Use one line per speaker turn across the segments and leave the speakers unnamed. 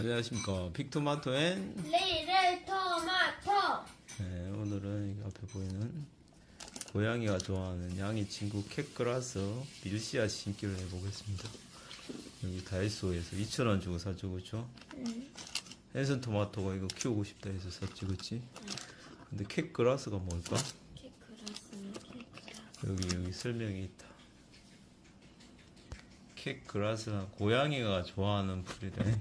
안녕하십니까 빅토마토 앤
레이를 토마토
네, 오늘은 이 앞에 보이는 고양이가 좋아하는 양이 친구 캣그라스 밀시아 심기를 해보겠습니다 여기 다이소에서 2,000원 주고 샀죠 그쵸? 앤슨 토마토가 이거 키우고 싶다 해서 샀지 그치? 근데 캣그라스가 뭘까?
케크라
여기 여기 설명이 있다 캣그라스는 고양이가 좋아하는 풀이래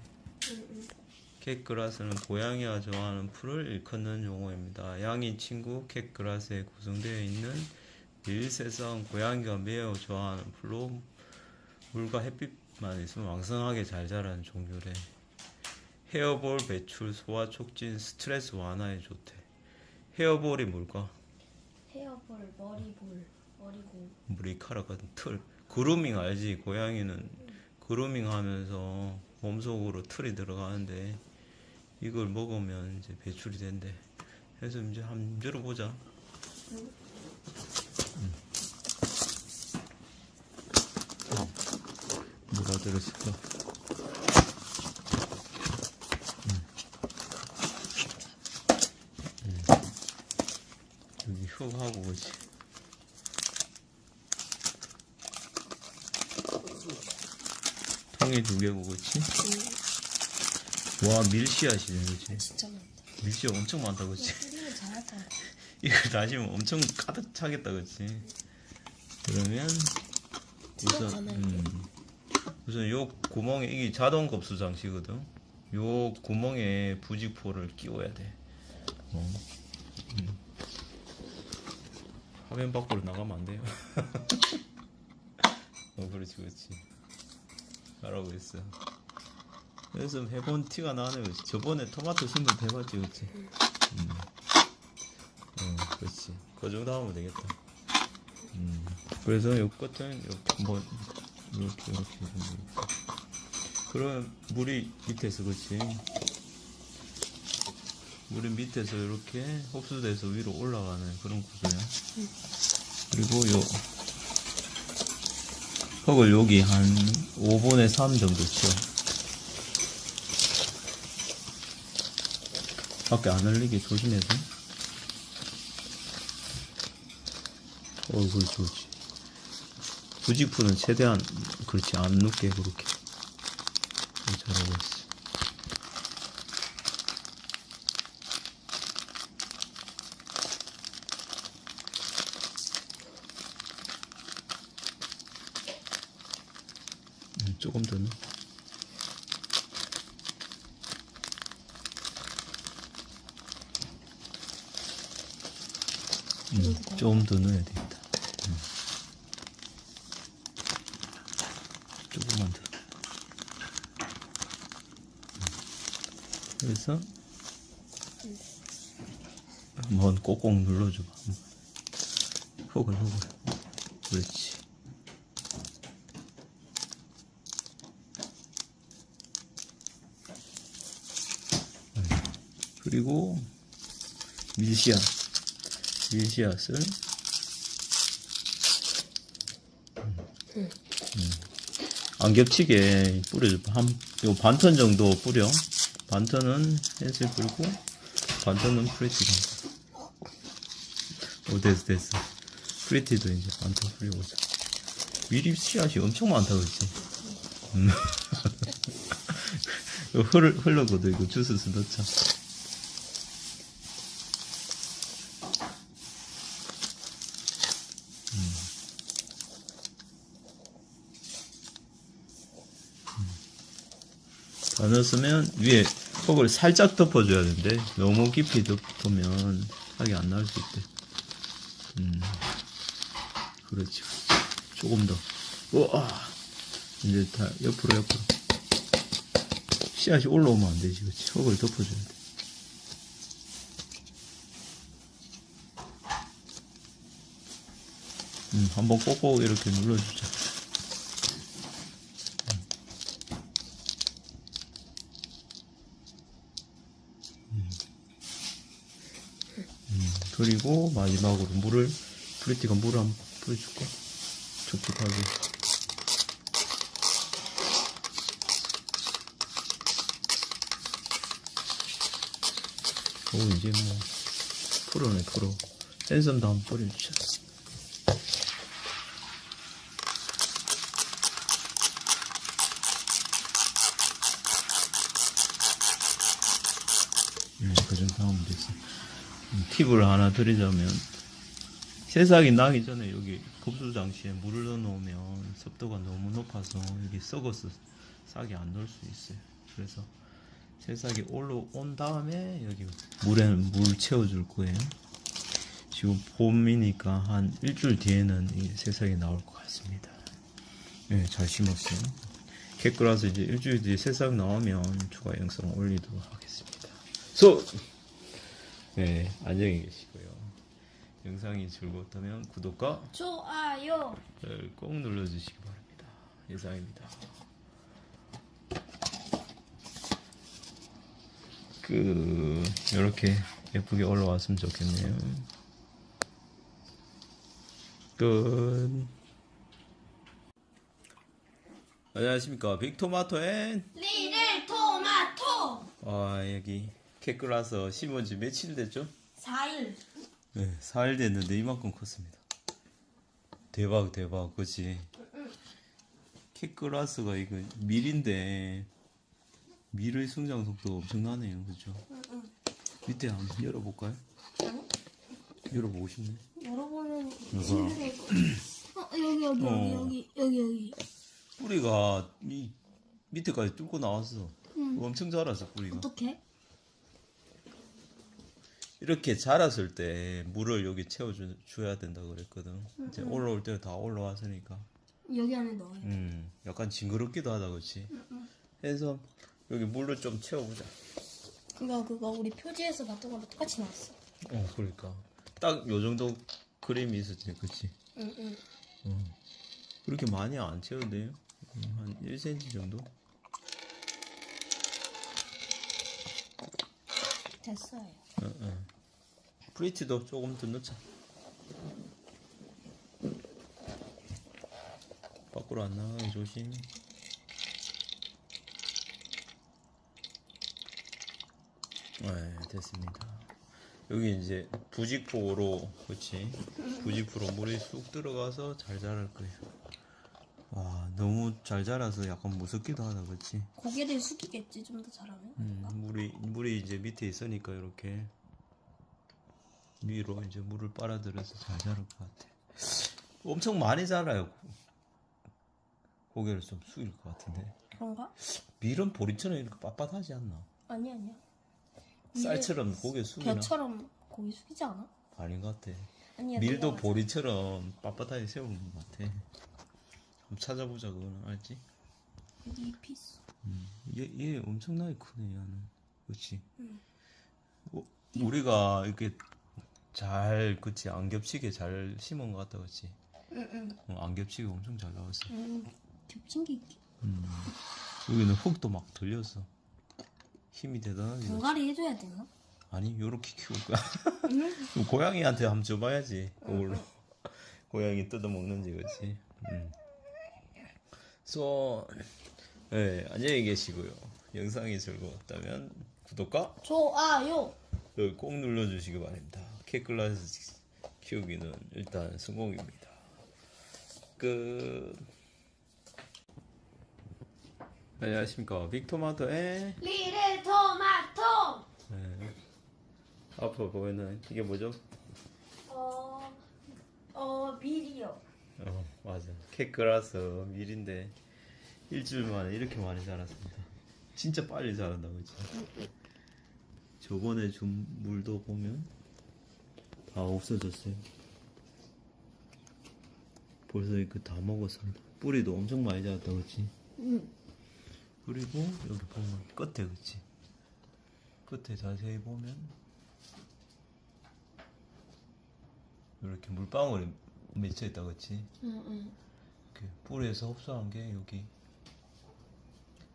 캣그라스는 고양이가 좋아하는 풀을 일컫는 용어입니다. 양인 친구 캣그라스에 구성되어 있는 밀새성 고양이가 매우 좋아하는 풀로 물과 햇빛만 있으면 왕성하게 잘 자라는 종류래. 헤어볼 배출, 소화 촉진, 스트레스 완화에 좋대. 헤어볼이 뭘까?
헤어볼 머리볼 머리고
머리카락 같은 틀. 그루밍 알지? 고양이는 그루밍 하면서 몸속으로 틀이 들어가는데 이걸 먹으면 이제 배출이 된대. 그래서 이제 한번 열어보자. 음. 뭐가 들었을까? 음. 음. 여기 흙하고 그지 통이 두 개고 그치? 와 밀씨앗이네 그치?
진짜 많다
밀씨앗 엄청 많다?
뿌리는 잘하다
이걸 다시면 엄청 가득 차겠다 그치? 그러면 우선 음, 우선 요 구멍에 이게 자동 급수 장치거든 요 구멍에 부직포를 끼워야 돼 어. 음. 화면 밖으로 나가면 안 돼요 어 그렇지 그렇지 잘하고 있어. 그래서 해본 티가 나네. 저번에 토마토 때 해봤지 그렇지 음. 어, 그렇지. 그 정도 하면 되겠다. 음. 그래서 요 끝은 이렇게 뭐 이렇게 이렇게 그럼 물이 밑에서 그렇지? 물이 밑에서 이렇게 흡수돼서 위로 올라가는 그런 구조야. 그리고 요 흙을 여기 한 5분의 3 정도 치워 밖에 안 흘리게 조심해서. 어 그렇지 부직풀은 최대한 그렇지 안 눕게 그렇게. 어, 잘하고 있어 음, 조금 더 넣어 음, 조금 더 넣어야 되겠다. 음. 조금만 더. 음. 그래서 한번 꼭꼭 눌러줘봐. 혹을 혹을. 그렇지. 음. 그리고 밀씨앗. 밀씨앗을 음. 안 겹치게 뿌려줘. 한, 요 반턴 정도 뿌려. 반턴은 햇을 뿌리고, 반턴은 프리티. 오, 됐어, 됐어. 프리티도 이제 반턴 뿌려보자. 미리 씨앗이 엄청 많다, 그렇지? 음. 이거 흘, 흘러거든, 이거 주스스 넣자. 다 넣었으면 위에 흙을 살짝 덮어줘야 되는데 너무 깊이 덮으면 하게 안 나올 수 있대. 음, 그렇지. 조금 더. 우와. 이제 다 옆으로 옆으로. 씨앗이 올라오면 안 되지, 그렇지. 흙을 덮어줘야 돼. 음, 한번 꼭꼭 이렇게 눌러주자. 그리고 마지막으로 물을 프리티가 물을 한번 뿌려줄까? 촉촉하게. 오 이제 뭐 프로네 프로 센섬도 한번 뿌려주자 팁을 하나 드리자면 새싹이 나기 전에 여기 급수 장치에 물을 넣어 놓으면 습도가 너무 높아서 여기 썩어서 싹이 안 넣을 수 있어요 그래서 새싹이 올라온 다음에 여기 물에 물 채워줄 거예요. 지금 봄이니까 한 일주일 뒤에는 이 새싹이 나올 것 같습니다. 네, 잘 심었어요. 개끌어서 이제 일주일 뒤에 새싹 나오면 추가 영상 올리도록 하겠습니다. 소! 네, 안녕히 계시고요. 영상이 즐거웠다면 구독과
좋아요.
를꼭 눌러주시기 바랍니다. 예상입니다. 그 이렇게 예쁘게 올라왔으면 좋겠네요. 끝. 안녕하십니까 빅토마토 앤
리를 토마토.
아 여기 캐끌라서 심은 지 며칠 됐죠?
4일.
네, 4일 됐는데 이만큼 컸습니다. 대박 대박 그치? 키클라스가 이거 밀인데 밀의 성장 속도가 엄청나네요 그죠? 밑에 한번 열어볼까요? 열어보고 싶네
열어보면
여봐
어, 여기 여기
어.
여기 여기 여기.
뿌리가 이 밑에까지 뚫고 나왔어
응.
엄청 자랐어 뿌리가
어떻게?
이렇게 자랐을 때 물을 여기 채워줘야 된다 그랬거든 이제 올라올 때다 올라왔으니까
여기 안에 넣어요.
음, 약간 징그럽기도 하다, 그렇지? 해서 여기 물로 좀 채워보자.
그거 그거 우리 표지에서 봤던 거랑 똑같이 나왔어.
어, 그러니까 딱 요 정도 그림이 있었지, 그렇지?
응응.
그렇게 많이 안 채워도 돼요. 음, 한 1cm 정도?
됐어요.
어, 어. 프리티도 조금 더 넣자. 밖으로 안 나가게 조심. 네, 됐습니다. 여기 이제 부직포로, 그렇지? 부직포로 물이 쑥 들어가서 잘 자랄 거예요. 와, 너무 잘 자라서 약간 무섭기도 하다, 그렇지?
고개를 숙이겠지 좀 더 잘하면.
음, 물이 물이 이제 밑에 있으니까 이렇게 위로 이제 물을 빨아들여서 잘 자랄 것 같아. 엄청 많이 자라요. 고개를 좀 숙일 것 같은데.
그런가?
밀은 보리처럼 이렇게 빳빳하지 않나?
아니 아니야.
쌀처럼 고개 숙이나?
벼처럼 고기 숙이지 않아?
아닌 것 같아.
아니야.
밀도
맞아.
보리처럼 빳빳하게 세우는 것 같아. 찾아보자 그거는 알지?
여기 잎이 있어.
얘, 얘 엄청나게 크네 얘는 그렇지
응.
어, 우리가 이렇게 잘 그치 안 겹치게 잘 심은 것 같다 그치
응응.
어, 안 겹치게 엄청 잘 나왔어
음, 겹친 게 있기.
여기는 흙도 막 들렸어 힘이 대단하지
분갈이 해줘야 되나?
아니 요렇게 키울 거야
응.
그럼 고양이한테 한번 줘봐야지 그걸로 고양이 뜯어 먹는지 그치 음. So, 네, 안녕히 계시고요 영상이 즐거웠다면 구독과
좋아요.
꼭 눌러주시기 바랍니다. K클래스 키우기는 일단 성공입니다. 끝. 안녕하십니까. 빅토마토의
리를 토마토.
네. 앞으로 보면은 이게 뭐죠?
어, 어 밀이요.
어 맞아. K클래스 밀인데 일주일 만에 이렇게 많이 자랐습니다. 진짜 빨리 자란다 그치? 저번에 준 물도 보면 다 없어졌어요. 벌써 이거 다 먹었습니다. 뿌리도 엄청 많이 자랐다 그치?
응.
그리고 여기 보면 끝에 그치? 끝에 자세히 보면 이렇게 물방울이 맺혀 있다 그치?
응응.
이렇게 뿌리에서 흡수한 게 여기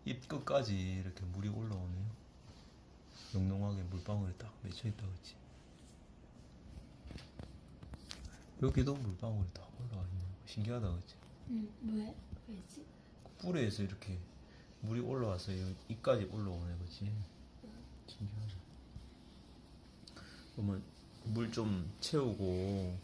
잎 끝까지 이렇게 물이 올라오네요. 영롱하게 물방울이 딱 맺혀 있다 그치? 여기도 물방울이 딱 올라와 있네. 신기하다 그치?
응. 왜? 왜지?
뿌리에서 이렇게 물이 올라와서 잎까지 올라오네 그치? 신기하다. 그러면 물 좀 채우고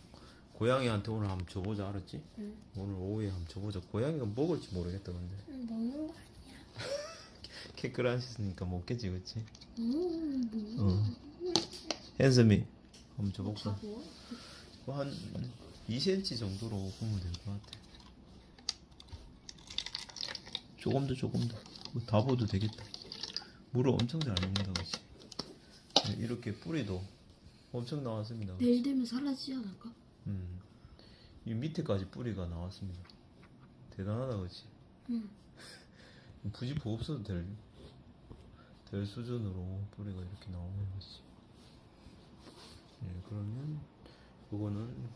고양이한테 오늘 한번 줘보자 알았지?
응.
오늘 오후에 한번 줘보자 고양이가 먹을지 모르겠다 근데
응, 먹는 거 아니야.
하셨으니까 먹겠지 그치?
음,
어. 핸섬이 한번 줘볼까?
자고.
뭐한 2cm 정도로 보면 될 것 같아. 조금 더 조금 더. 뭐다 부어도 되겠다. 물을 엄청 잘 먹는다 그치? 네, 이렇게 뿌리도 엄청 나왔습니다.
내일 되면 사라지지 않을까?
음. 이 밑에까지 뿌리가 나왔습니다. 대단하다 그치?
응.
부지포 없어도 될, 될 수준으로 뿌리가 이렇게 나오는 거지. 예, 그러면 그거는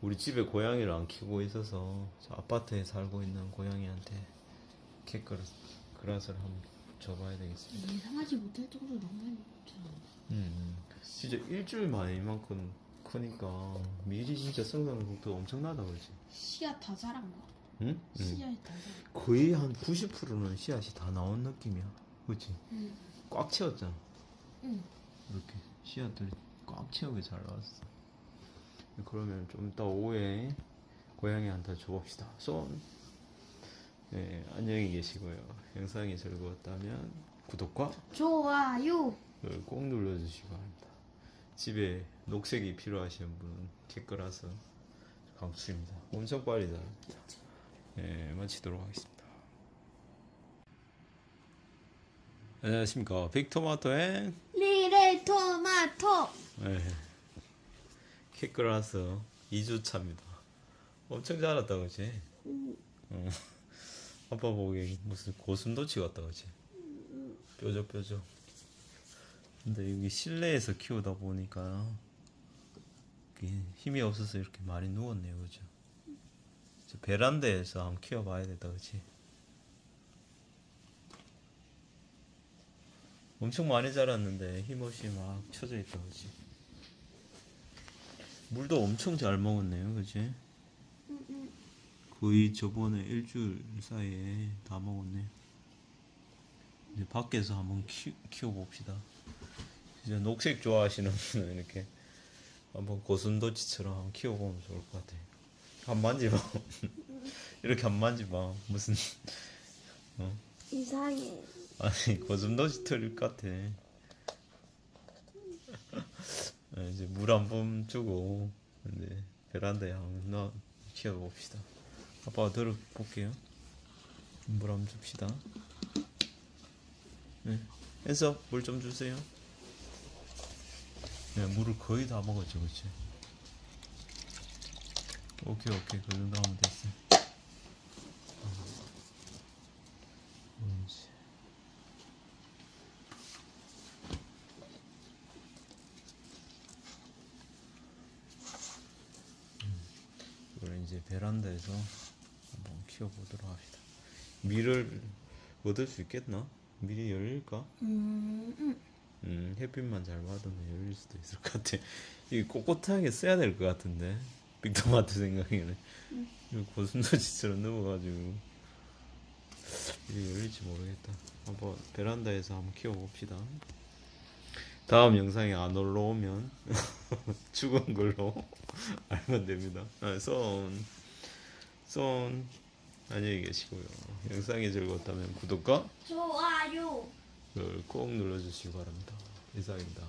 우리 집에 고양이를 안 키우고 있어서 저 아파트에 살고 있는 고양이한테 케이크를 그라스를 한번 줘봐야 되겠습니다.
예상하지 못할 정도로 너무 많이.
음, 음. 진짜 일주일 만에 이만큼 크니까 미리 진짜 성장 속도 엄청나다 그지?
씨앗 다 자란 거.
응? 응.
씨앗이 다 자란 거.
거의 한 90%는 씨앗이 다 나온 느낌이야. 그치?
응.
꽉 채웠잖아.
응.
이렇게 씨앗들이 꽉 채우게 잘 나왔어. 그러면 좀 이따 오후에 고양이한테 줘봅시다. 손. 네, 안녕히 계시고요. 영상이 즐거웠다면 구독과
좋아요.
꼭 눌러주시기 바랍니다. 집에 녹색이 필요하신 분은 개끌어서 강추입니다. 엄청 빨리 자랍니다. 네, 마치도록 하겠습니다. 안녕하십니까. 빅토마토의
리레 토마토.
네. 캐크라스 2주차입니다. 엄청 자랐다, 그치? 어. 아빠 보기에 무슨 고슴도치 같다, 그치? 뾰족뾰족. 근데 여기 실내에서 키우다 보니까 힘이 없어서 이렇게 많이 누웠네요, 그죠? 저 베란다에서 한번 키워봐야 된다, 그치? 엄청 많이 자랐는데 힘없이 막 쳐져 있다, 그치? 물도 엄청 잘 먹었네요, 그치? 거의 저번에 일주일 사이에 다 먹었네. 이제 밖에서 한번 키, 키워봅시다. 이제 녹색 좋아하시는 분은 이렇게 한번 고슴도치처럼 한번 키워보면 좋을 것 같아요. 한 만지봐. 이렇게 한 만지봐. 무슨, 어?
이상해.
아니, 고슴도치 털 같아. 아, 이제 물 한 번 주고, 근데 베란다에 한번 넣어 키워봅시다. 아빠가 들어볼게요. 물 한 번 줍시다. 네. 해서 물 좀 주세요. 네, 물을 거의 다 먹었죠, 그치? 오케이, 오케이. 그 정도 하면 됐어. 음, 이제. 이걸 이제 베란다에서 한번 키워보도록 합시다. 밀을 얻을 수 있겠나? 밀이 열릴까?
음, 음.
음, 햇빛만 잘 받으면 열릴 수도 있을 것 같아. 이게 꼿꼿하게 써야 될 것 같은데. 빅토마토 생각에는. 이거 고슴도치처럼 누워가지고. 이게 열릴지 모르겠다. 한번 베란다에서 한번 키워봅시다. 다음 영상에 안 올라오면 죽은 걸로 알면 됩니다. 아, 손, 손, 안녕히 계시고요. 영상이 즐거웠다면 구독과
좋아요.
그걸 꼭 눌러주시기 바랍니다. 이상입니다.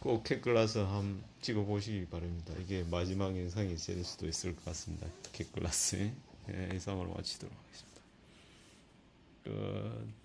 꼭 캣글라스 한번 찍어 보시기 바랍니다. 이게 마지막 영상이 될 수도 있을 것 같습니다. 캣글라스 예, 이상으로 마치도록 하겠습니다. 끝.